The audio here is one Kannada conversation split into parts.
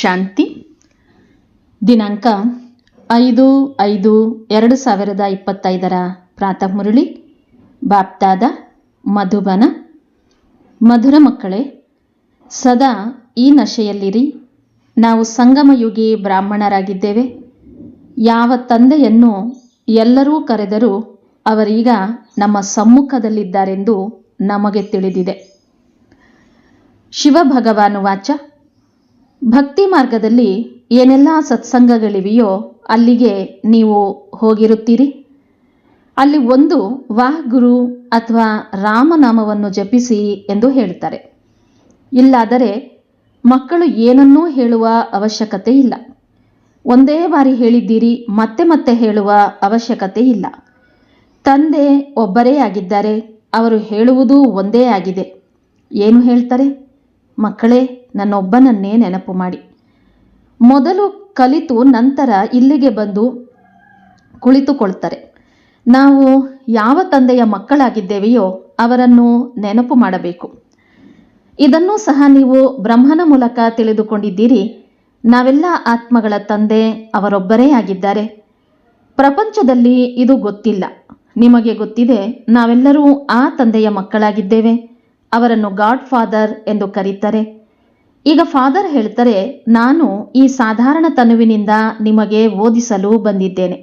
ಶಾಂತಿ. ದಿನಾಂಕ ಐದು ಐದು ಎರಡು ಸಾವಿರದ ಇಪ್ಪತ್ತೈದರ ಪ್ರಾತಃ ಮುರಳಿ. ಬಾಪ್ತಾದ ಮಧುಬನ. ಮಧುರ ಮಕ್ಕಳೇ, ಸದಾ ಈ ನಶೆಯಲ್ಲಿರಿ. ನಾವು ಸಂಗಮಯುಗಿ ಬ್ರಾಹ್ಮಣರಾಗಿದ್ದೇವೆ. ಯಾವ ತಂದೆಯನ್ನು ಎಲ್ಲರೂ ಕರೆದರೂ ಅವರೀಗ ನಮ್ಮ ಸಮ್ಮುಖದಲ್ಲಿದ್ದಾರೆಂದು ನಮಗೆ ತಿಳಿದಿದೆ. ಶಿವಭಗವಾನು ವಾಚ ಭಕ್ತಿ ಮಾರ್ಗದಲ್ಲಿ ಏನೆಲ್ಲ ಸತ್ಸಂಗಗಳಿವೆಯೋ ಅಲ್ಲಿಗೆ ನೀವು ಹೋಗಿರುತ್ತೀರಿ? ಅಲ್ಲಿ ಒಂದು ವಾಹ್ ಗುರು ಅಥವಾ ರಾಮನಾಮವನ್ನು ಜಪಿಸಿ ಎಂದು ಹೇಳ್ತಾರೆ ಇಲ್ಲಾದರೆ ಮಕ್ಕಳು ಏನನ್ನೂ ಹೇಳುವ ಅವಶ್ಯಕತೆ ಇಲ್ಲ. ಒಂದೇ ಬಾರಿ ಹೇಳಿದ್ದೀರಿ, ಮತ್ತೆ ಮತ್ತೆ ಹೇಳುವ ಅವಶ್ಯಕತೆ ಇಲ್ಲ. ತಂದೆ ಒಬ್ಬರೇ ಆಗಿದ್ದಾರೆ, ಅವರು ಹೇಳುವುದೂ ಒಂದೇ ಆಗಿದೆ. ಏನು ಹೇಳ್ತಾರೆ? ಮಕ್ಕಳೇ, ನನ್ನೊಬ್ಬನನ್ನೇ ನೆನಪು ಮಾಡಿ. ಮೊದಲು ಕಲಿತು ನಂತರ ಇಲ್ಲಿಗೆ ಬಂದು ಕುಳಿತುಕೊಳ್ತಾರೆ. ನಾವು ಯಾವ ತಂದೆಯ ಮಕ್ಕಳಾಗಿದ್ದೇವೆಯೋ ಅವರನ್ನು ನೆನಪು ಮಾಡಬೇಕು. ಇದನ್ನು ಸಹ ನೀವು ಬ್ರಹ್ಮನ ಮೂಲಕ ತಿಳಿದುಕೊಂಡಿದ್ದೀರಿ. ನಾವೆಲ್ಲ ಆತ್ಮಗಳ ತಂದೆ, ಅವರೊಬ್ಬರೇ ಆಗಿದ್ದಾರೆ. ಪ್ರಪಂಚದಲ್ಲಿ ಇದು ಗೊತ್ತಿಲ್ಲ. ನಿಮಗೆ ಗೊತ್ತಿದೆ, ನಾವೆಲ್ಲರೂ ಆ ತಂದೆಯ ಮಕ್ಕಳಾಗಿದ್ದೇವೆ. ಅವರನ್ನು ಗಾಡ್ ಫಾದರ್ ಎಂದು ಕರೀತಾರೆ. ಈಗ ಫಾದರ್ ಹೇಳ್ತಾರೆ, ನಾನು ಈ ಸಾಧಾರಣ ತನುವಿನಿಂದ ನಿಮಗೆ ಓದಿಸಲು ಬಂದಿದ್ದೇನೆ.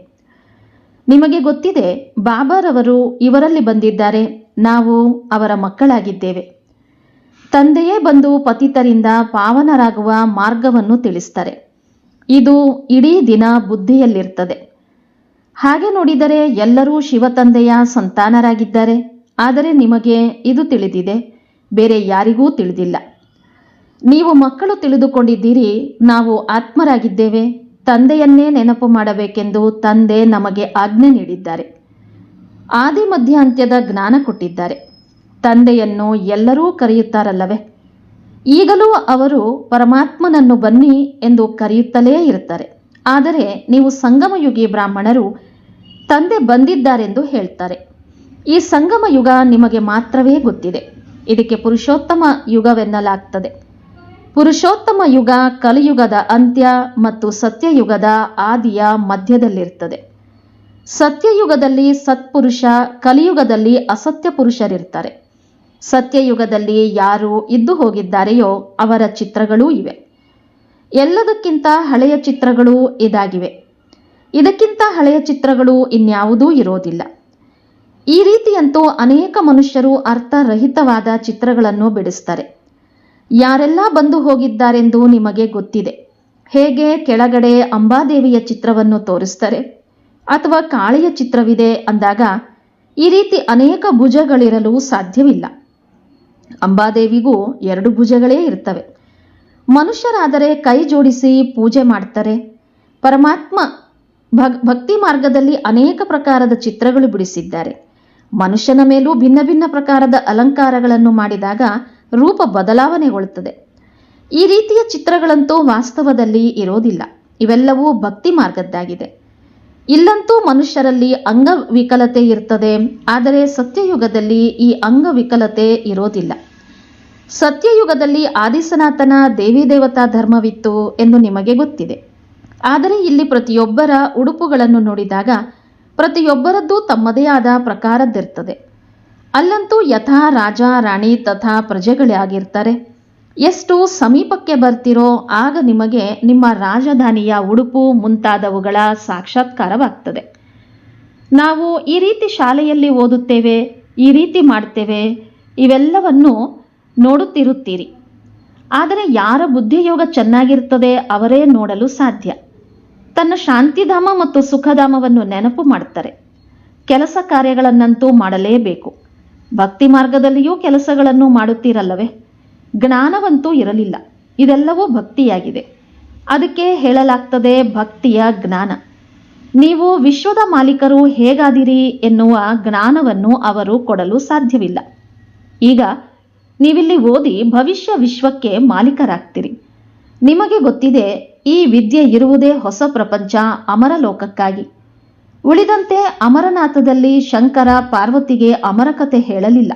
ನಿಮಗೆ ಗೊತ್ತಿದೆ, ಬಾಬಾರವರು ಇವರಲ್ಲಿ ಬಂದಿದ್ದಾರೆ, ನಾವು ಅವರ ಮಕ್ಕಳಾಗಿದ್ದೇವೆ. ತಂದೆಯೇ ಬಂದು ಪತಿತರಿಂದ ಪಾವನರಾಗುವ ಮಾರ್ಗವನ್ನು ತಿಳಿಸ್ತಾರೆ. ಇದು ಇಡೀ ದಿನ ಬುದ್ಧಿಯಲ್ಲಿರ್ತದೆ. ಹಾಗೆ ನೋಡಿದರೆ ಎಲ್ಲರೂ ಶಿವತಂದೆಯ ಸಂತಾನರಾಗಿದ್ದಾರೆ, ಆದರೆ ನಿಮಗೆ ಇದು ತಿಳಿದಿದೆ ಬೇರೆ ಯಾರಿಗೂ ತಿಳಿದಿಲ್ಲ. ನೀವು ಮಕ್ಕಳು ತಿಳಿದುಕೊಂಡಿದ್ದೀರಿ, ನಾವು ಆತ್ಮರಾಗಿದ್ದೇವೆ, ತಂದೆಯನ್ನೇ ನೆನಪು ಮಾಡಬೇಕೆಂದು ತಂದೆ ನಮಗೆ ಆಜ್ಞೆ ನೀಡಿದ್ದಾರೆ. ಆದಿ ಮಧ್ಯ ಅಂತ್ಯದ ಜ್ಞಾನ ಕೊಟ್ಟಿದ್ದಾರೆ. ತಂದೆಯನ್ನು ಎಲ್ಲರೂ ಕರೆಯುತ್ತಾರಲ್ಲವೇ? ಈಗಲೂ ಅವರು ಪರಮಾತ್ಮನನ್ನು ಬನ್ನಿ ಎಂದು ಕರೆಯುತ್ತಲೇ ಇರುತ್ತಾರೆ. ಆದರೆ ನೀವು ಸಂಗಮಯುಗಿ ಬ್ರಾಹ್ಮಣರು, ತಂದೆ ಬಂದಿದ್ದಾರೆಂದು ಹೇಳ್ತಾರೆ. ಈ ಸಂಗಮ ಯುಗ ನಿಮಗೆ ಮಾತ್ರವೇ ಗೊತ್ತಿದೆ. ಇದಕ್ಕೆ ಪುರುಷೋತ್ತಮ ಯುಗವೆನ್ನಲಾಗ್ತದೆ. ಪುರುಷೋತ್ತಮ ಯುಗ ಕಲಿಯುಗದ ಅಂತ್ಯ ಮತ್ತು ಸತ್ಯಯುಗದ ಆದಿಯ ಮಧ್ಯದಲ್ಲಿರ್ತದೆ. ಸತ್ಯಯುಗದಲ್ಲಿ ಸತ್ಪುರುಷ, ಕಲಿಯುಗದಲ್ಲಿ ಅಸತ್ಯ ಪುರುಷರಿರ್ತಾರೆ. ಸತ್ಯಯುಗದಲ್ಲಿ ಯಾರು ಇದ್ದು ಹೋಗಿದ್ದಾರೆಯೋ ಅವರ ಚಿತ್ರಗಳೂ ಇವೆ. ಎಲ್ಲದಕ್ಕಿಂತ ಹಳೆಯ ಚಿತ್ರಗಳು ಇದಾಗಿವೆ. ಇದಕ್ಕಿಂತ ಹಳೆಯ ಚಿತ್ರಗಳು ಇನ್ಯಾವುದೂ ಇರೋದಿಲ್ಲ. ಈ ರೀತಿಯಂತೂ ಅನೇಕ ಮನುಷ್ಯರು ಅರ್ಥರಹಿತವಾದ ಚಿತ್ರಗಳನ್ನು ಬಿಡಿಸ್ತಾರೆ ಯಾರೆಲ್ಲ ಬಂದು ಹೋಗಿದ್ದಾರೆಂದು ನಿಮಗೆ ಗೊತ್ತಿದೆ. ಹೇಗೆ ಕೆಳಗಡೆ ಅಂಬಾದೇವಿಯ ಚಿತ್ರವನ್ನು ತೋರಿಸ್ತಾರೆ ಅಥವಾ ಕಾಳಿಯ ಚಿತ್ರವಿದೆ ಅಂದಾಗ ಈ ರೀತಿ ಅನೇಕ ಭುಜಗಳಿರಲು ಸಾಧ್ಯವಿಲ್ಲ. ಅಂಬಾದೇವಿಗೂ ಎರಡು ಭುಜಗಳೇ ಇರ್ತವೆ. ಮನುಷ್ಯರಾದರೆ ಕೈ ಜೋಡಿಸಿ ಪೂಜೆ ಮಾಡ್ತಾರೆ. ಪರಮಾತ್ಮ ಭಕ್ ಭಕ್ತಿ ಮಾರ್ಗದಲ್ಲಿ ಅನೇಕ ಪ್ರಕಾರದ ಚಿತ್ರಗಳು ಬಿಡಿಸಿದ್ದಾರೆ. ಮನುಷ್ಯನ ಮೇಲೂ ಭಿನ್ನ ಭಿನ್ನ ಪ್ರಕಾರದ ಅಲಂಕಾರಗಳನ್ನು ಮಾಡಿದಾಗ ರೂಪ ಬದಲಾವಣೆಗೊಳ್ಳುತ್ತದೆ. ಈ ರೀತಿಯ ಚಿತ್ರಗಳಂತೂ ವಾಸ್ತವದಲ್ಲಿ ಇರೋದಿಲ್ಲ. ಇವೆಲ್ಲವೂ ಭಕ್ತಿ ಮಾರ್ಗದ್ದಾಗಿದೆ. ಇಲ್ಲಂತೂ ಮನುಷ್ಯರಲ್ಲಿ ಅಂಗವಿಕಲತೆ ಇರ್ತದೆ, ಆದರೆ ಸತ್ಯಯುಗದಲ್ಲಿ ಈ ಅಂಗವಿಕಲತೆ ಇರೋದಿಲ್ಲ. ಸತ್ಯಯುಗದಲ್ಲಿ ಆದಿಸನಾತನ ದೇವಿ ದೇವತಾ ಧರ್ಮವಿತ್ತು ಎಂದು ನಿಮಗೆ ಗೊತ್ತಿದೆ. ಆದರೆ ಇಲ್ಲಿ ಪ್ರತಿಯೊಬ್ಬರ ಉಡುಪುಗಳನ್ನು ನೋಡಿದಾಗ ಪ್ರತಿಯೊಬ್ಬರದ್ದು ತಮ್ಮದೇ ಆದ ಪ್ರಕಾರದ್ದಿರ್ತದೆ. ಅಲ್ಲಂತೂ ಯಥಾ ರಾಜ, ರಾಣಿ ತಥಾ ಪ್ರಜೆಗಳೇ ಆಗಿರ್ತಾರೆ. ಎಷ್ಟು ಸಮೀಪಕ್ಕೆ ಬರ್ತಿರೋ ಆಗ ನಿಮಗೆ ನಿಮ್ಮ ರಾಜಧಾನಿಯ ಉಡುಪು ಮುಂತಾದವುಗಳ ಸಾಕ್ಷಾತ್ಕಾರವಾಗ್ತದೆ. ನಾವು ಈ ರೀತಿ ಶಾಲೆಯಲ್ಲಿ ಓದುತ್ತೇವೆ, ಈ ರೀತಿ ಮಾಡ್ತೇವೆ, ಇವೆಲ್ಲವನ್ನು ನೋಡುತ್ತಿರುತ್ತೀರಿ. ಆದರೆ ಯಾರ ಬುದ್ಧಿಯೋಗ ಚೆನ್ನಾಗಿರ್ತದೆ ಅವರೇ ನೋಡಲು ಸಾಧ್ಯ. ತನ್ನ ಶಾಂತಿಧಾಮ ಮತ್ತು ಸುಖಧಾಮವನ್ನು ನೆನಪು ಮಾಡುತ್ತಾರೆ. ಕೆಲಸ ಕಾರ್ಯಗಳನ್ನಂತೂ ಮಾಡಲೇಬೇಕು. ಭಕ್ತಿ ಮಾರ್ಗದಲ್ಲಿಯೂ ಕೆಲಸಗಳನ್ನು ಮಾಡುತ್ತೀರಲ್ಲವೇ? ಜ್ಞಾನವಂತೂ ಇರಲಿಲ್ಲ. ಇದೆಲ್ಲವೂ ಭಕ್ತಿಯಾಗಿದೆ. ಅದಕ್ಕೆ ಹೇಳಲಾಗ್ತದೆ ಭಕ್ತಿಯ ಜ್ಞಾನ. ನೀವು ವಿಶ್ವದ ಮಾಲೀಕರು ಹೇಗಾದಿರಿ ಎನ್ನುವ ಜ್ಞಾನವನ್ನು ಅವರು ಕೊಡಲು ಸಾಧ್ಯವಿಲ್ಲ. ಈಗ ನೀವಿಲ್ಲಿ ಓದಿ ಭವಿಷ್ಯ ವಿಶ್ವಕ್ಕೆ ಮಾಲೀಕರಾಗ್ತೀರಿ. ನಿಮಗೆ ಗೊತ್ತಿದೆ ಈ ವಿದ್ಯೆ ಇರುವುದೇ ಹೊಸ ಪ್ರಪಂಚ ಅಮರ ಲೋಕಕ್ಕಾಗಿ ಉಳಿದಂತೆ ಅಮರನಾಥದಲ್ಲಿ ಶಂಕರ ಪಾರ್ವತಿಗೆ ಅಮರಕತೆ ಹೇಳಲಿಲ್ಲ.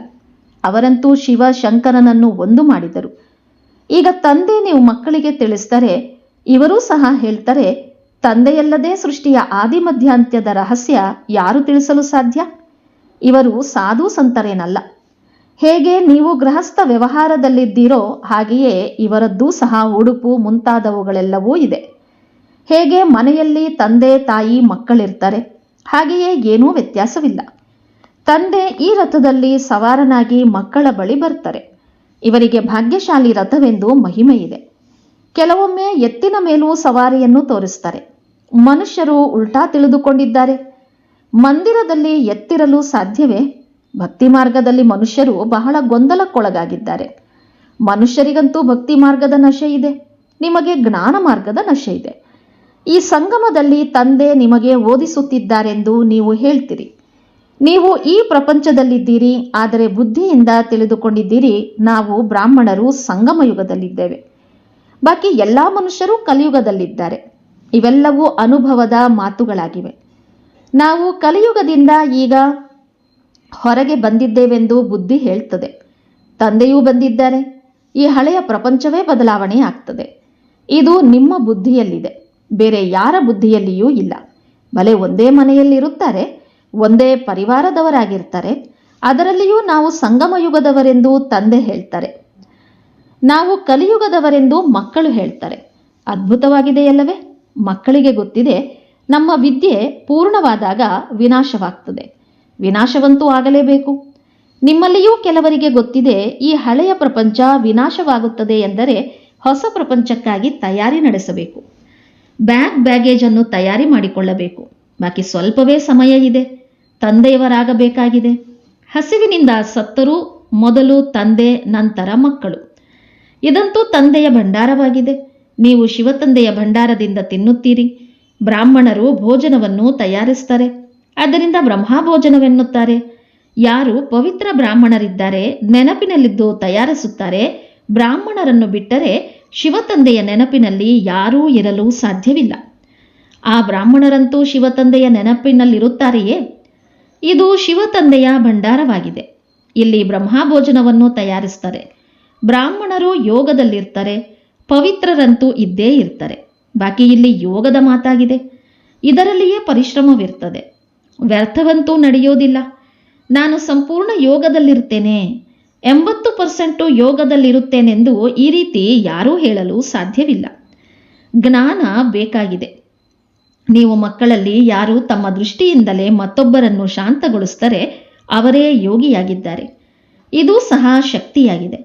ಅವರಂತೂ ಶಿವ ಶಂಕರನನ್ನು ಒಂದು ಮಾಡಿದರು. ಈಗ ತಂದೆ ನೀವು ಮಕ್ಕಳಿಗೆ ತಿಳಿಸ್ತಾರೆ ಇವರೂ ಸಹ ಹೇಳ್ತಾರೆ, ತಂದೆಯಲ್ಲದೆ ಸೃಷ್ಟಿಯ ಆದಿ ಮಧ್ಯಾಂತ್ಯದ ರಹಸ್ಯ ಯಾರು ತಿಳಿಸಲು ಸಾಧ್ಯ? ಇವರು ಸಾಧು ಸಂತರೇನಲ್ಲ. ಹೇಗೆ ನೀವು ಗೃಹಸ್ಥ ವ್ಯವಹಾರದಲ್ಲಿದ್ದೀರೋ ಹಾಗೆಯೇ ಇವರದ್ದೂ ಸಹ ಉಡುಪು ಮುಂತಾದವುಗಳೆಲ್ಲವೂ ಇದೆ. ಹೇಗೆ ಮನೆಯಲ್ಲಿ ತಂದೆ, ತಾಯಿ, ಮಕ್ಕಳಿರ್ತಾರೆ? ಹಾಗೆಯೇ ಏನೂ ವ್ಯತ್ಯಾಸವಿಲ್ಲ. ತಂದೆ ಈ ರಥದಲ್ಲಿ ಸವಾರನಾಗಿ ಮಕ್ಕಳ ಬಳಿ ಬರ್ತಾರೆ. ಇವರಿಗೆ ಭಾಗ್ಯಶಾಲಿ ರಥವೆಂದು ಮಹಿಮೆ ಇದೆ ಕೆಲವೊಮ್ಮೆ ಎತ್ತಿನ ಮೇಲೂ ಸವಾರಿಯನ್ನು ತೋರಿಸ್ತಾರೆ. ಮನುಷ್ಯರು ಉಲ್ಟಾ ತಿಳಿದುಕೊಂಡಿದ್ದಾರೆ. ಮಂದಿರದಲ್ಲಿ ಎತ್ತಿರಲು ಸಾಧ್ಯವೇ? ಭಕ್ತಿ ಮಾರ್ಗದಲ್ಲಿ ಮನುಷ್ಯರು ಬಹಳ ಗೊಂದಲಕ್ಕೊಳಗಾಗಿದ್ದಾರೆ. ಮನುಷ್ಯರಿಗಂತೂ ಭಕ್ತಿ ಮಾರ್ಗದ ನಶೆ ಇದೆ. ನಿಮಗೆ ಜ್ಞಾನ ಮಾರ್ಗದ ನಶೆ ಇದೆ. ಈ ಸಂಗಮದಲ್ಲಿ ತಂದೆ ನಿಮಗೆ ಓದಿಸುತ್ತಿದ್ದಾರೆಂದು ನೀವು ಹೇಳ್ತೀರಿ. ನೀವು ಈ ಪ್ರಪಂಚದಲ್ಲಿದ್ದೀರಿ, ಆದರೆ ಬುದ್ಧಿಯಿಂದ ತಿಳಿದುಕೊಂಡಿದ್ದೀರಿ, ನಾವು ಬ್ರಾಹ್ಮಣರು ಸಂಗಮ ಯುಗದಲ್ಲಿದ್ದೇವೆ. ಬಾಕಿ ಎಲ್ಲ ಮನುಷ್ಯರು ಕಲಿಯುಗದಲ್ಲಿದ್ದಾರೆ. ಇವೆಲ್ಲವೂ ಅನುಭವದ ಮಾತುಗಳಾಗಿವೆ. ನಾವು ಕಲಿಯುಗದಿಂದ ಈಗ ಹೊರಗೆ ಬಂದಿದ್ದೇವೆಂದು ಬುದ್ಧಿ ಹೇಳ್ತದೆ. ತಂದೆಯೂ ಬಂದಿದ್ದಾರೆ. ಈ ಹಳೆಯ ಪ್ರಪಂಚವೇ ಬದಲಾವಣೆ ಆಗ್ತದೆ ಇದು ನಿಮ್ಮ ಬುದ್ಧಿಯಲ್ಲಿದೆ. ಬೇರೆ ಯಾರ ಬುದ್ಧಿಯಲ್ಲಿಯೂ ಇಲ್ಲ. ಭಲೆ ಒಂದೇ ಮನೆಯಲ್ಲಿರುತ್ತಾರೆ, ಒಂದೇ ಪರಿವಾರದವರಾಗಿರ್ತಾರೆ. ಅದರಲ್ಲಿಯೂ ನಾವು ಸಂಗಮ ಯುಗದವರೆಂದು ತಂದೆ ಹೇಳ್ತಾರೆ. ನಾವು ಕಲಿಯುಗದವರೆಂದು ಮಕ್ಕಳು ಹೇಳ್ತಾರೆ. ಅದ್ಭುತವಾಗಿದೆಯಲ್ಲವೇ? ಮಕ್ಕಳಿಗೆ ಗೊತ್ತಿದೆ, ನಮ್ಮ ವಿದ್ಯೆ ಪೂರ್ಣವಾದಾಗ ವಿನಾಶವಾಗ್ತದೆ. ವಿನಾಶವಂತೂ ಆಗಲೇಬೇಕು. ನಿಮ್ಮಲ್ಲಿಯೂ ಕೆಲವರಿಗೆ ಗೊತ್ತಿದೆ, ಈ ಹಳೆಯ ಪ್ರಪಂಚ ವಿನಾಶವಾಗುತ್ತದೆ ಎಂದರೆ ಹೊಸ ಪ್ರಪಂಚಕ್ಕಾಗಿ ತಯಾರಿ ನಡೆಸಬೇಕು. ಬ್ಯಾಗ್ ಬ್ಯಾಗೇಜ್ ಅನ್ನು ತಯಾರಿ ಮಾಡಿಕೊಳ್ಳಬೇಕು. ಬಾಕಿ ಸ್ವಲ್ಪವೇ ಸಮಯ ಇದೆ. ತಂದೆಯವರಾಗಬೇಕಾಗಿದೆ. ಹಸಿವಿನಿಂದ ಸತ್ತರೂ ಮೊದಲು ತಂದೆ, ನಂತರ ಮಕ್ಕಳು. ಇದಂತೂ ತಂದೆಯ ಭಂಡಾರವಾಗಿದೆ. ನೀವು ಶಿವತಂದೆಯ ಭಂಡಾರದಿಂದ ತಿನ್ನುತ್ತೀರಿ. ಬ್ರಾಹ್ಮಣರು ಭೋಜನವನ್ನು ತಯಾರಿಸ್ತಾರೆ. ಆದ್ದರಿಂದ ಬ್ರಹ್ಮಭೋಜನವೆನ್ನುತ್ತಾರೆ. ಯಾರು ಪವಿತ್ರ ಬ್ರಾಹ್ಮಣರಿದ್ದಾರೆ, ನೆನಪಿನಲ್ಲಿದ್ದು ತಯಾರಿಸುತ್ತಾರೆ. ಬ್ರಾಹ್ಮಣರನ್ನು ಬಿಟ್ಟರೆ ಶಿವತಂದೆಯ ನೆನಪಿನಲ್ಲಿ ಯಾರೂ ಇರಲು ಸಾಧ್ಯವಿಲ್ಲ. ಆ ಬ್ರಾಹ್ಮಣರಂತೂ ಶಿವತಂದೆಯ ನೆನಪಿನಲ್ಲಿರುತ್ತಾರೆಯೇ? ಇದು ಶಿವತಂದೆಯ ಭಂಡಾರವಾಗಿದೆ. ಇಲ್ಲಿ ಬ್ರಹ್ಮಭೋಜನವನ್ನು ತಯಾರಿಸ್ತಾರೆ ಬ್ರಾಹ್ಮಣರು ಯೋಗದಲ್ಲಿರ್ತಾರೆ, ಪವಿತ್ರರಂತೂ ಇದ್ದೇ ಇರ್ತಾರೆ. ಬಾಕಿ ಇಲ್ಲಿ ಯೋಗದ ಮಾತಾಗಿದೆ. ಇದರಲ್ಲಿಯೇ ಪರಿಶ್ರಮವಿರ್ತದೆ. ವ್ಯರ್ಥವಂತೂ ನಡೆಯೋದಿಲ್ಲ. ನಾನು ಸಂಪೂರ್ಣ ಯೋಗದಲ್ಲಿರ್ತೇನೆ ಎಂಬತ್ತು ಪರ್ಸೆಂಟು ಯೋಗದಲ್ಲಿರುತ್ತೇನೆಂದು ಈ ರೀತಿ ಯಾರೂ ಹೇಳಲು ಸಾಧ್ಯವಿಲ್ಲ. ಜ್ಞಾನ ಬೇಕಾಗಿದೆ. ನೀವು ಮಕ್ಕಳಲ್ಲಿ ಯಾರು ತಮ್ಮ ದೃಷ್ಟಿಯಿಂದಲೇ ಮತ್ತೊಬ್ಬರನ್ನು ಶಾಂತಗೊಳಿಸ್ತಾರೆ ಅವರೇ ಯೋಗಿಯಾಗಿದ್ದಾರೆ. ಇದು ಸಹ ಶಕ್ತಿಯಾಗಿದೆ.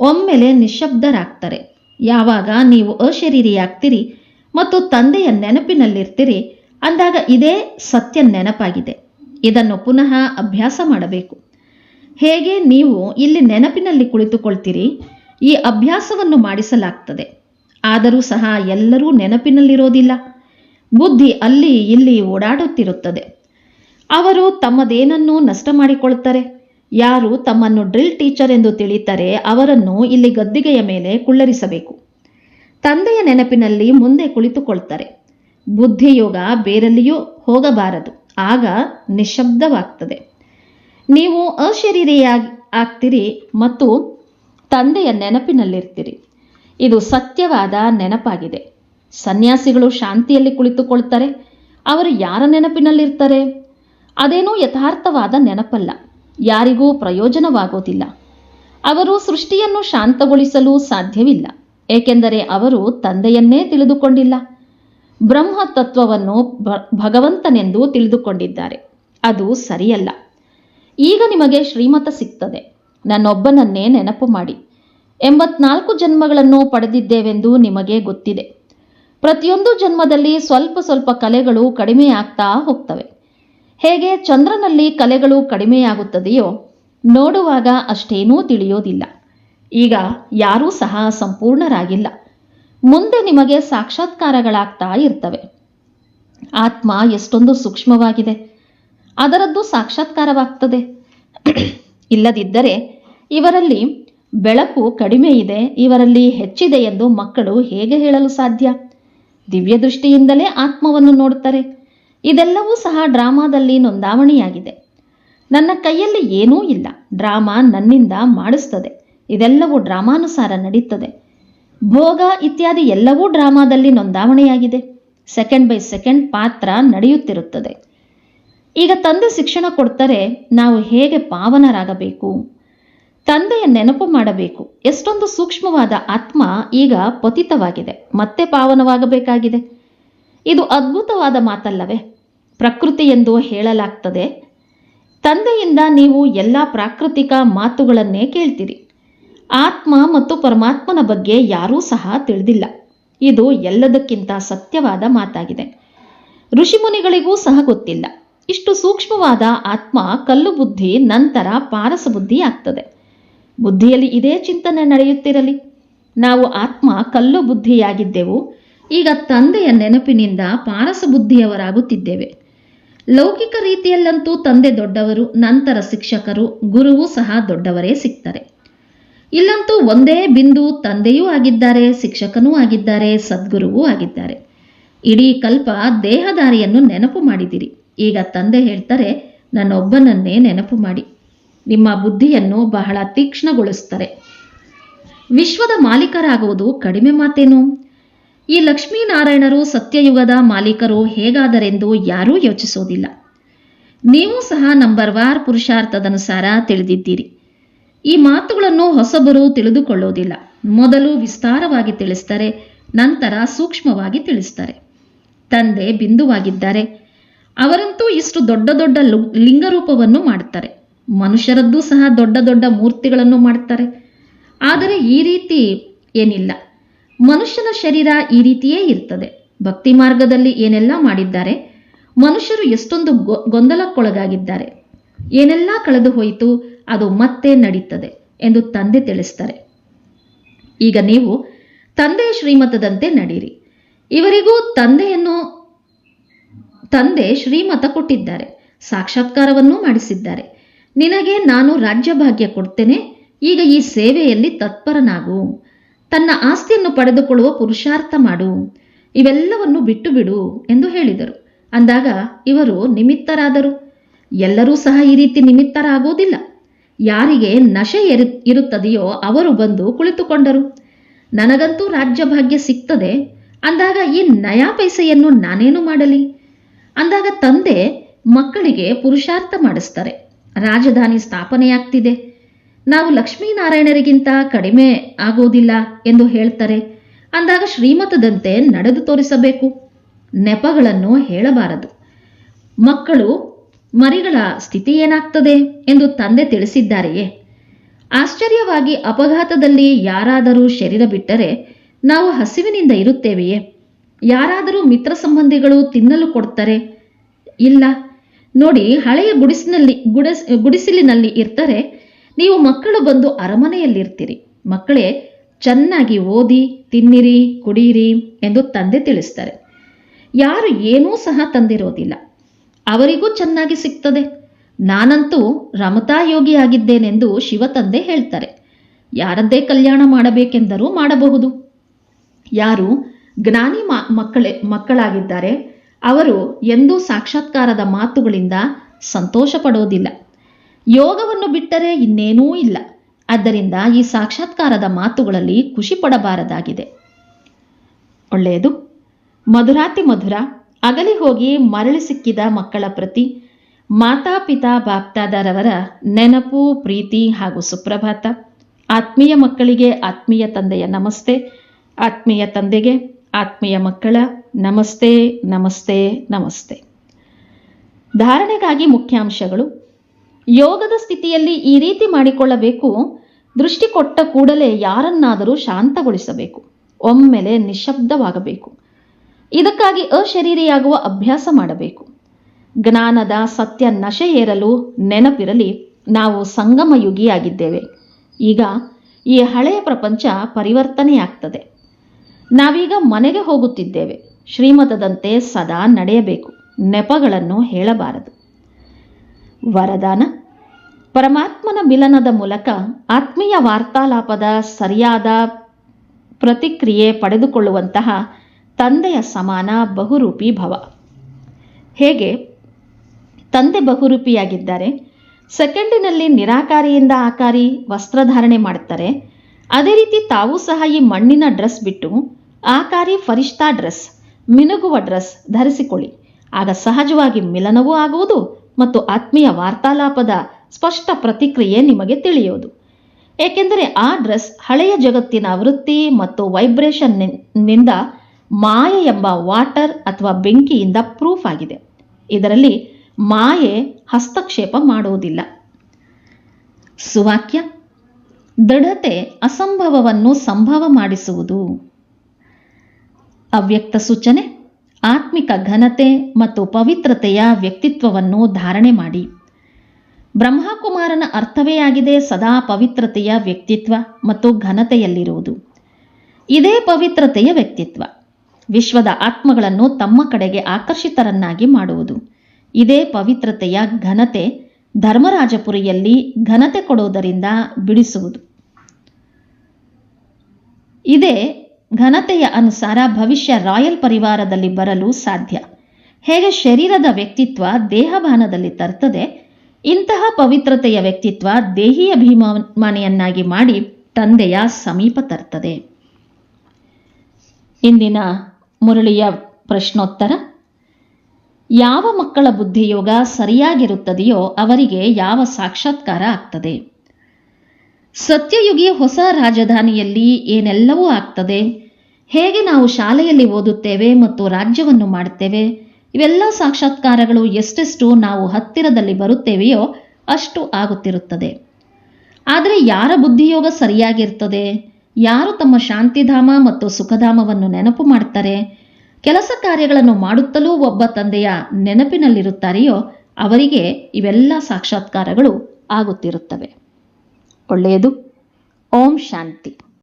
ಒಮ್ಮೆಲೆ ನಿಶಬ್ದರಾಗ್ತಾರೆ ಯಾವಾಗ ನೀವು ಅಶರೀರಿಯಾಗ್ತೀರಿ ಮತ್ತು ತಂದೆಯ ನೆನಪಿನಲ್ಲಿರ್ತೀರಿ ಅಂದಾಗ ಇದೇ ಸತ್ಯ ನೆನಪಾಗಿದೆ. ಇದನ್ನು ಪುನಃ ಅಭ್ಯಾಸ ಮಾಡಬೇಕು. ಹೇಗೆ ನೀವು ಇಲ್ಲಿ ನೆನಪಿನಲ್ಲಿ ಕುಳಿತುಕೊಳ್ತೀರಿ? ಈ ಅಭ್ಯಾಸವನ್ನು ಮಾಡಿಸಲಾಗ್ತದೆ. ಆದರೂ ಸಹ ಎಲ್ಲರೂ ನೆನಪಿನಲ್ಲಿರೋದಿಲ್ಲ. ಬುದ್ಧಿ ಅಲ್ಲಿ ಇಲ್ಲಿ ಓಡಾಡುತ್ತಿರುತ್ತದೆ. ಅವರು ತಮ್ಮದೇನನ್ನು ನಷ್ಟ ಮಾಡಿಕೊಳ್ತಾರೆ? ಯಾರು ತಮ್ಮನ್ನು ಡ್ರಿಲ್ ಟೀಚರ್ ಎಂದು ತಿಳಿತಾರೆ ಅವರನ್ನು ಇಲ್ಲಿ ಗದ್ದಿಗೆಯ ಮೇಲೆ ಕುಳ್ಳರಿಸಬೇಕು. ತಂದೆಯ ನೆನಪಿನಲ್ಲಿ ಮುಂದೆ ಕುಳಿತುಕೊಳ್ತಾರೆ. ಬುದ್ಧಿಯೋಗ ಬೇರೆಲ್ಲಿಯೂ ಹೋಗಬಾರದು. ಆಗ ನಿಶಬ್ದವಾಗ್ತದೆ ನೀವು ಅಶರೀರಿಯಾಗಿ ಆಗ್ತೀರಿ ಮತ್ತು ತಂದೆಯ ನೆನಪಿನಲ್ಲಿರ್ತೀರಿ. ಇದು ಸತ್ಯವಾದ ನೆನಪಾಗಿದೆ. ಸನ್ಯಾಸಿಗಳು ಶಾಂತಿಯಲ್ಲಿ ಕುಳಿತುಕೊಳ್ತಾರೆ. ಅವರು ಯಾರ ನೆನಪಿನಲ್ಲಿರ್ತಾರೆ? ಅದೇನೂ ಯಥಾರ್ಥವಾದ ನೆನಪಲ್ಲ. ಯಾರಿಗೂ ಪ್ರಯೋಜನವಾಗೋದಿಲ್ಲ. ಅವರು ಸೃಷ್ಟಿಯನ್ನು ಶಾಂತಗೊಳಿಸಲು ಸಾಧ್ಯವಿಲ್ಲ. ಏಕೆಂದರೆ ಅವರು ತಂದೆಯನ್ನೇ ತಿಳಿದುಕೊಂಡಿಲ್ಲ. ಬ್ರಹ್ಮ ತತ್ವವನ್ನು ಭಗವಂತನೆಂದು ತಿಳಿದುಕೊಂಡಿದ್ದಾರೆ. ಅದು ಸರಿಯಲ್ಲ. ಈಗ ನಿಮಗೆ ಶ್ರೀಮತ ಸಿಗ್ತದೆ. ನನ್ನೊಬ್ಬನನ್ನೇ ನೆನಪು ಮಾಡಿ. ಎಂಬತ್ನಾಲ್ಕು ಜನ್ಮಗಳನ್ನು ಪಡೆದಿದ್ದೇವೆಂದು ನಿಮಗೆ ಗೊತ್ತಿದೆ. ಪ್ರತಿಯೊಂದು ಜನ್ಮದಲ್ಲಿ ಸ್ವಲ್ಪ ಸ್ವಲ್ಪ ಕಲೆಗಳು ಕಡಿಮೆಯಾಗ್ತಾ ಹೋಗ್ತವೆ. ಹೇಗೆ ಚಂದ್ರನಲ್ಲಿ ಕಲೆಗಳು ಕಡಿಮೆಯಾಗುತ್ತದೆಯೋ ನೋಡುವಾಗ ಅಷ್ಟೇನೂ ತಿಳಿಯೋದಿಲ್ಲ. ಈಗ ಯಾರೂ ಸಹ ಸಂಪೂರ್ಣರಾಗಿಲ್ಲ. ಮುಂದೆ ನಿಮಗೆ ಸಾಕ್ಷಾತ್ಕಾರಗಳಾಗ್ತಾ ಇರ್ತವೆ. ಆತ್ಮ ಎಷ್ಟೊಂದು ಸೂಕ್ಷ್ಮವಾಗಿದೆ. ಅದರದ್ದು ಸಾಕ್ಷಾತ್ಕಾರವಾಗ್ತದೆ. ಇಲ್ಲದಿದ್ದರೆ ಇವರಲ್ಲಿ ಬೆಳಕು ಕಡಿಮೆ ಇದೆ, ಇವರಲ್ಲಿ ಹೆಚ್ಚಿದೆ ಎಂದು ಮಕ್ಕಳು ಹೇಗೆ ಹೇಳಲು ಸಾಧ್ಯ? ದಿವ್ಯ ದೃಷ್ಟಿಯಿಂದಲೇ ಆತ್ಮವನ್ನು ನೋಡುತ್ತಾರೆ ಇದೆಲ್ಲವೂ ಸಹ ಡ್ರಾಮಾದಲ್ಲಿ ನೋಂದಾವಣಿಯಾಗಿದೆ. ನನ್ನ ಕೈಯಲ್ಲಿ ಏನೂ ಇಲ್ಲ. ಡ್ರಾಮಾ ನನ್ನಿಂದ ಮಾಡಿಸ್ತದೆ. ಇದೆಲ್ಲವೂ ಡ್ರಾಮಾನುಸಾರ ನಡೀತದೆ. ಭೋಗ ಇತ್ಯಾದಿ ಎಲ್ಲವೂ ಡ್ರಾಮಾದಲ್ಲಿ ನೋಂದಾವಣೆಯಾಗಿದೆ. ಸೆಕೆಂಡ್ ಬೈ ಸೆಕೆಂಡ್ ಪಾತ್ರ ನಡೆಯುತ್ತಿರುತ್ತದೆ. ಈಗ ತಂದೆ ಶಿಕ್ಷಣ ಕೊಡ್ತಾರೆ ನಾವು ಹೇಗೆ ಪಾವನರಾಗಬೇಕು? ತಂದೆಯ ನೆನಪು ಮಾಡಬೇಕು. ಎಷ್ಟೊಂದು ಸೂಕ್ಷ್ಮವಾದ ಆತ್ಮ ಈಗ ಪತಿತವಾಗಿದೆ. ಮತ್ತೆ ಪಾವನವಾಗಬೇಕಾಗಿದೆ. ಇದು ಅದ್ಭುತವಾದ ಮಾತಲ್ಲವೇ? ಪ್ರಕೃತಿ ಎಂದು ಹೇಳಲಾಗ್ತದೆ. ತಂದೆಯಿಂದ ನೀವು ಎಲ್ಲ ಪ್ರಾಕೃತಿಕ ಮಾತುಗಳನ್ನೇ ಕೇಳ್ತೀರಿ. ಆತ್ಮ ಮತ್ತು ಪರಮಾತ್ಮನ ಬಗ್ಗೆ ಯಾರೂ ಸಹ ತಿಳಿದಿಲ್ಲ. ಇದು ಎಲ್ಲದಕ್ಕಿಂತ ಸತ್ಯವಾದ ಮಾತಾಗಿದೆ. ಋಷಿಮುನಿಗಳಿಗೂ ಸಹ ಗೊತ್ತಿಲ್ಲ. ಇಷ್ಟು ಸೂಕ್ಷ್ಮವಾದ ಆತ್ಮ ಕಲ್ಲು ಬುದ್ಧಿ ನಂತರ ಪಾರಸ ಬುದ್ಧಿ ಆಗ್ತದೆ. ಬುದ್ಧಿಯಲ್ಲಿ ಇದೇ ಚಿಂತನೆ ನಡೆಯುತ್ತಿರಲಿ. ನಾವು ಆತ್ಮ ಕಲ್ಲು ಬುದ್ಧಿಯಾಗಿದ್ದೆವು. ಈಗ ತಂದೆಯ ನೆನಪಿನಿಂದ ಪಾರಸ ಬುದ್ಧಿಯವರಾಗುತ್ತಿದ್ದೇವೆ ಲೌಕಿಕ ರೀತಿಯಲ್ಲಂತೂ ತಂದೆ ದೊಡ್ಡವರು, ನಂತರ ಶಿಕ್ಷಕರು, ಗುರುವು ಸಹ ದೊಡ್ಡವರೇ ಸಿಗ್ತಾರೆ. ಇಲ್ಲಂತೂ ಒಂದೇ ಬಿಂದು ತಂದೆಯೂ ಆಗಿದ್ದಾರೆ, ಶಿಕ್ಷಕನೂ ಆಗಿದ್ದಾರೆ, ಸದ್ಗುರುವೂ ಆಗಿದ್ದಾರೆ. ಇಡೀ ಕಲ್ಪ ದೇಹದಾರಿಯನ್ನು ನೆನಪು ಮಾಡಿದಿರಿ. ಈಗ ತಂದೆ ಹೇಳ್ತಾರೆ, ನನ್ನೊಬ್ಬನನ್ನೇ ನೆನಪು ಮಾಡಿ. ನಿಮ್ಮ ಬುದ್ಧಿಯನ್ನು ಬಹಳ ತೀಕ್ಷ್ಣಗೊಳಿಸ್ತಾರೆ ವಿಶ್ವದ ಮಾಲೀಕರಾಗುವುದು ಕಡಿಮೆ ಮಾತೇನು? ಈ ಲಕ್ಷ್ಮೀನಾರಾಯಣರು ಸತ್ಯಯುಗದ ಮಾಲೀಕರು ಹೇಗಾದರೆಂದು ಯಾರೂ ಯೋಚಿಸೋದಿಲ್ಲ. ನೀವು ಸಹ ನಂಬರ್ ವಾರ್ ಪುರುಷಾರ್ಥದನುಸಾರ ತಿಳಿದಿದ್ದೀರಿ. ಈ ಮಾತುಗಳನ್ನು ಹೊಸಬರು ತಿಳಿದುಕೊಳ್ಳೋದಿಲ್ಲ. ಮೊದಲು ವಿಸ್ತಾರವಾಗಿ ತಿಳಿಸ್ತಾರೆ, ನಂತರ ಸೂಕ್ಷ್ಮವಾಗಿ ತಿಳಿಸ್ತಾರೆ. ತಂದೆ ಬಿಂದುವಾಗಿದ್ದಾರೆ. ಅವರಂತೂ ಇಷ್ಟು ದೊಡ್ಡ ದೊಡ್ಡ ಲಿಂಗರೂಪವನ್ನು ಮಾಡ್ತಾರೆ. ಮನುಷ್ಯರದ್ದು ಸಹ ದೊಡ್ಡ ದೊಡ್ಡ ಮೂರ್ತಿಗಳನ್ನು ಮಾಡ್ತಾರೆ. ಆದರೆ ಈ ರೀತಿ ಏನಿಲ್ಲ. ಮನುಷ್ಯನ ಶರೀರ ಈ ರೀತಿಯೇ ಇರ್ತದೆ. ಭಕ್ತಿ ಮಾರ್ಗದಲ್ಲಿ ಏನೆಲ್ಲ ಮಾಡಿದ್ದಾರೆ? ಮನುಷ್ಯರು ಎಷ್ಟೊಂದು ಗೊಂದಲಕ್ಕೊಳಗಾಗಿದ್ದಾರೆ. ಏನೆಲ್ಲ ಕಳೆದು ಹೋಯಿತು ಅದು ಮತ್ತೆ ನಡೀತದೆ ಎಂದು ತಂದೆ ತಿಳಿಸ್ತಾರೆ. ಈಗ ನೀವು ತಂದೆ ಶ್ರೀಮತದಂತೆ ನಡೀರಿ. ಇವರಿಗೂ ತಂದೆಯನ್ನು, ತಂದೆ ಶ್ರೀಮತ ಕೊಟ್ಟಿದ್ದಾರೆ. ಸಾಕ್ಷಾತ್ಕಾರವನ್ನೂ ಮಾಡಿಸಿದ್ದಾರೆ. ನಿನಗೆ ನಾನು ರಾಜ್ಯಭಾಗ್ಯ ಕೊಡ್ತೇನೆ. ಈಗ ಈ ಸೇವೆಯಲ್ಲಿ ತತ್ಪರನಾಗು. ತನ್ನ ಆಸ್ತಿಯನ್ನು ಪಡೆದುಕೊಳ್ಳುವ ಪುರುಷಾರ್ಥ ಮಾಡು. ಇವೆಲ್ಲವನ್ನು ಬಿಟ್ಟು ಬಿಡು ಎಂದು ಹೇಳಿದರು. ಅಂದಾಗ ಇವರು ನಿಮಿತ್ತರಾದರು. ಎಲ್ಲರೂ ಸಹ ಈ ರೀತಿ ನಿಮಿತ್ತರಾಗುವುದಿಲ್ಲ. ಯಾರಿಗೆ ನಶೆ ಇರು, ಇರುತ್ತದೆಯೋ ಅವರು ಬಂದು ಕುಳಿತುಕೊಂಡರು. ನನಗಂತೂ ರಾಜ್ಯಭಾಗ್ಯ ಸಿಗ್ತದೆ ಅಂದಾಗ ಈ ನಯಾ ಪೈಸೆಯನ್ನು ನಾನೇನು ಮಾಡಲಿ? ಅಂದಾಗ ತಂದೆ ಮಕ್ಕಳಿಗೆ ಪುರುಷಾರ್ಥ ಮಾಡಿಸ್ತಾರೆ. ರಾಜಧಾನಿ ಸ್ಥಾಪನೆಯಾಗ್ತಿದೆ. ನಾವು ಲಕ್ಷ್ಮೀನಾರಾಯಣರಿಗಿಂತ ಕಡಿಮೆ ಆಗೋದಿಲ್ಲ ಎಂದು ಹೇಳ್ತಾರೆ. ಅಂದಾಗ ಶ್ರೀಮತದಂತೆ ನಡೆದು ತೋರಿಸಬೇಕು. ನೆಪಗಳನ್ನು ಹೇಳಬಾರದು. ಮಕ್ಕಳು ಮರಿಗಳ ಸ್ಥಿತಿ ಏನಾಗ್ತದೆ ಎಂದು ತಂದೆ ತಿಳಿಸಿದ್ದಾರೆಯೇ? ಆಶ್ಚರ್ಯವಾಗಿ ಅಪಘಾತದಲ್ಲಿ ಯಾರಾದರೂ ಶರೀರ ಬಿಟ್ಟರೆ ನಾವು ಹಸಿವಿನಿಂದ ಇರುತ್ತೇವೆಯೇ? ಯಾರಾದರೂ ಮಿತ್ರ ಸಂಬಂಧಿಗಳು ತಿನ್ನಲು ಕೊಡ್ತಾರೆ? ಇಲ್ಲ. ನೋಡಿ, ಹಳೆಯ ಗುಡಿಸಿನಲ್ಲಿ, ಗುಡಿಸ್, ಗುಡಿಸಿಲಿನಲ್ಲಿ ಇರ್ತಾರೆ. ನೀವು ಮಕ್ಕಳು ಬಂದು ಅರಮನೆಯಲ್ಲಿರ್ತೀರಿ. ಮಕ್ಕಳೇ, ಚೆನ್ನಾಗಿ ಓದಿ, ತಿನ್ನಿರಿ ಕುಡಿಯಿರಿ ಎಂದು ತಂದೆ ತಿಳಿಸ್ತಾರೆ. ಯಾರು ಏನೂ ಸಹ ತಂದಿರೋದಿಲ್ಲ. ಅವರಿಗೂ ಚೆನ್ನಾಗಿ ಸಿಗ್ತದೆ. ನಾನಂತೂ ರಮತಾ ಯೋಗಿಯಾಗಿದ್ದೇನೆಂದು ಶಿವತಂದೆ ಹೇಳ್ತಾರೆ. ಯಾರದ್ದೇ ಕಲ್ಯಾಣ ಮಾಡಬೇಕೆಂದರೂ ಮಾಡಬಹುದು. ಯಾರು ಜ್ಞಾನಿ ಮಕ್ಕಳೇ, ಮಕ್ಕಳಾಗಿದ್ದಾರೆ, ಅವರು ಎಂದೂ ಸಾಕ್ಷಾತ್ಕಾರದ ಮಾತುಗಳಿಂದ ಸಂತೋಷ ಪಡೋದಿಲ್ಲ. ಯೋಗವನ್ನು ಬಿಟ್ಟರೆ ಇನ್ನೇನೂ ಇಲ್ಲ. ಆದ್ದರಿಂದ ಈ ಸಾಕ್ಷಾತ್ಕಾರದ ಮಾತುಗಳಲ್ಲಿ ಖುಷಿ ಪಡಬಾರದಾಗಿದೆ. ಒಳ್ಳೆಯದು. ಮಧುರಾತಿ ಮಧುರ. ಅಗಲಿ ಹೋಗಿ ಮರಳಿ ಸಿಕ್ಕಿದ ಮಕ್ಕಳ ಪ್ರತಿ ಮಾತಾಪಿತಾ ಬಾಪ್ತಾದರವರ ನೆನಪು, ಪ್ರೀತಿ ಹಾಗೂ ಸುಪ್ರಭಾತ. ಆತ್ಮೀಯ ಮಕ್ಕಳಿಗೆ ಆತ್ಮೀಯ ತಂದೆಯ ನಮಸ್ತೆ. ಆತ್ಮೀಯ ತಂದೆಗೆ ಆತ್ಮೀಯ ಮಕ್ಕಳ ನಮಸ್ತೆ ನಮಸ್ತೆ ನಮಸ್ತೆ. ಧಾರಣೆಗಾಗಿ ಮುಖ್ಯಾಂಶಗಳು. ಯೋಗದ ಸ್ಥಿತಿಯಲ್ಲಿ ಈ ರೀತಿ ಮಾಡಿಕೊಳ್ಳಬೇಕು. ದೃಷ್ಟಿ ಕೊಟ್ಟ ಕೂಡಲೇ ಯಾರನ್ನಾದರೂ ಶಾಂತಗೊಳಿಸಬೇಕು. ಒಮ್ಮೆಲೆ ನಿಶಬ್ದವಾಗಬೇಕು ಇದಕ್ಕಾಗಿ ಅಶರೀರಿಯಾಗುವ ಅಭ್ಯಾಸ ಮಾಡಬೇಕು. ಜ್ಞಾನದ ಸತ್ಯ ನಶೆ ನೆನಪಿರಲಿ. ನಾವು ಸಂಗಮಯುಗಿಯಾಗಿದ್ದೇವೆ. ಈಗ ಈ ಹಳೆಯ ಪ್ರಪಂಚ ಪರಿವರ್ತನೆಯಾಗ್ತದೆ. ನಾವೀಗ ಮನೆಗೆ ಹೋಗುತ್ತಿದ್ದೇವೆ. ಶ್ರೀಮತದಂತೆ ಸದಾ ನಡೆಯಬೇಕು. ನೆಪಗಳನ್ನು ಹೇಳಬಾರದು. ವರದಾನ. ಪರಮಾತ್ಮನ ಮಿಲನದ ಮೂಲಕ ಆತ್ಮೀಯ ವಾರ್ತಾಲಾಪದ ಸರಿಯಾದ ಪ್ರತಿಕ್ರಿಯೆ ಪಡೆದುಕೊಳ್ಳುವಂತಹ ತಂದೆಯ ಸಮಾನ ಬಹುರೂಪಿ ಭವ. ಹೇಗೆ? ತಂದೆ ಬಹುರೂಪಿಯಾಗಿದ್ದಾರೆ ಸೆಕೆಂಡಿನಲ್ಲಿ ನಿರಾಕಾರಿಯಿಂದ ಆಕಾರಿ ವಸ್ತ್ರಧಾರಣೆ ಮಾಡುತ್ತಾರೆ. ಅದೇ ರೀತಿ ತಾವು ಸಹ ಈ ಮಣ್ಣಿನ ಡ್ರೆಸ್ ಬಿಟ್ಟು ಆಕಾರಿ ಫರಿಷ್ಠಾ ಡ್ರೆಸ್, ಮಿನುಗುವ ಡ್ರೆಸ್ ಧರಿಸಿಕೊಳ್ಳಿ. ಆಗ ಸಹಜವಾಗಿ ಮಿಲನವೂ ಆಗುವುದು ಮತ್ತು ಆತ್ಮೀಯ ವಾರ್ತಾಲಾಪದ ಸ್ಪಷ್ಟ ಪ್ರತಿಕ್ರಿಯೆ ನಿಮಗೆ ತಿಳಿಯುವುದು. ಏಕೆಂದರೆ ಆ ಡ್ರೆಸ್ ಹಳೆಯ ಜಗತ್ತಿನ ವೃತ್ತಿ ಮತ್ತು ವೈಬ್ರೇಷನ್ನಿಂದ ಮಾಯೆ ಎಂಬ ವಾಟರ್ ಅಥವಾ ಬೆಂಕಿಯಿಂದ ಪ್ರೂಫ್ ಆಗಿದೆ. ಇದರಲ್ಲಿ ಮಾಯೆ ಹಸ್ತಕ್ಷೇಪ ಮಾಡುವುದಿಲ್ಲ. ಸುವಾಕ್ಯ, ದೃಢತೆ ಅಸಂಭವವನ್ನು ಸಂಭವ ಮಾಡಿಸುವುದು. ಅವ್ಯಕ್ತ ಸೂಚನೆ, ಆತ್ಮಿಕ ಘನತೆ ಮತ್ತು ಪವಿತ್ರತೆಯ ವ್ಯಕ್ತಿತ್ವವನ್ನು ಧಾರಣೆ ಮಾಡಿ. ಬ್ರಹ್ಮಕುಮಾರನ ಅರ್ಥವೇ ಆಗಿದೆ ಸದಾ ಪವಿತ್ರತೆಯ ವ್ಯಕ್ತಿತ್ವ ಮತ್ತು ಘನತೆಯಲ್ಲಿರುವುದು. ಇದೇ ಪವಿತ್ರತೆಯ ವ್ಯಕ್ತಿತ್ವ. ವಿಶ್ವದ ಆತ್ಮಗಳನ್ನು ತಮ್ಮ ಕಡೆಗೆ ಆಕರ್ಷಿತರನ್ನಾಗಿ ಮಾಡುವುದು. ಇದೇ ಪವಿತ್ರತೆಯ ಘನತೆ ಧರ್ಮರಾಜಪುರಿಯಲ್ಲಿ ಘನತೆ ಕೊಡುವುದರಿಂದ ಬಿಡಿಸುವುದು. ಇದೇ ಘನತೆಯ ಅನುಸಾರ ಭವಿಷ್ಯ ರಾಯಲ್ ಪರಿವಾರದಲ್ಲಿ ಬರಲು ಸಾಧ್ಯ. ಹೇಗೆ ಶರೀರದ ವ್ಯಕ್ತಿತ್ವ ದೇಹಭಾನದಲ್ಲಿ ತರ್ತದೆ, ಇಂತಹ ಪವಿತ್ರತೆಯ ವ್ಯಕ್ತಿತ್ವ ದೇಹಿಯ ಅಭಿಮಾನಿಯನ್ನಾಗಿ ಮಾಡಿ ತಂದೆಯ ಸಮೀಪ ತರ್ತದೆ. ಇಂದಿನ ಮುರಳಿಯ ಪ್ರಶ್ನೋತ್ತರ, ಯಾವ ಮಕ್ಕಳ ಬುದ್ಧಿಯೋಗ ಸರಿಯಾಗಿರುತ್ತದೆಯೋ ಅವರಿಗೆ ಯಾವ ಸಾಕ್ಷಾತ್ಕಾರ ಆಗ್ತದೆ? ಸತ್ಯಯುಗಿ ಹೊಸ ರಾಜಧಾನಿಯಲ್ಲಿ ಏನೆಲ್ಲವೂ ಆಗ್ತದೆ? ಹೇಗೆ ನಾವು ಶಾಲೆಯಲ್ಲಿ ಓದುತ್ತೇವೆ ಮತ್ತು ರಾಜ್ಯವನ್ನು ಮಾಡುತ್ತೇವೆ ಇವೆಲ್ಲ ಸಾಕ್ಷಾತ್ಕಾರಗಳು ಎಷ್ಟೆಷ್ಟು ನಾವು ಹತ್ತಿರದಲ್ಲಿ ಬರುತ್ತೇವೆಯೋ ಅಷ್ಟು ಆಗುತ್ತಿರುತ್ತದೆ. ಆದರೆ ಯಾರ ಬುದ್ಧಿಯೋಗ ಸರಿಯಾಗಿರ್ತದೆ? ಯಾರು ತಮ್ಮ ಶಾಂತಿಧಾಮ ಮತ್ತು ಸುಖಧಾಮವನ್ನು ನೆನಪು ಮಾಡ್ತಾರೆ? ಕೆಲಸ ಕಾರ್ಯಗಳನ್ನು ಮಾಡುತ್ತಲೂ ಒಬ್ಬ ತಂದೆಯ ನೆನಪಿನಲ್ಲಿರುತ್ತಾರೆಯೋ ಅವರಿಗೆ ಇವೆಲ್ಲ ಸಾಕ್ಷಾತ್ಕಾರಗಳು ಆಗುತ್ತಿರುತ್ತವೆ. ಒಳ್ಳೆಯದು. ಓಂ ಶಾಂತಿ.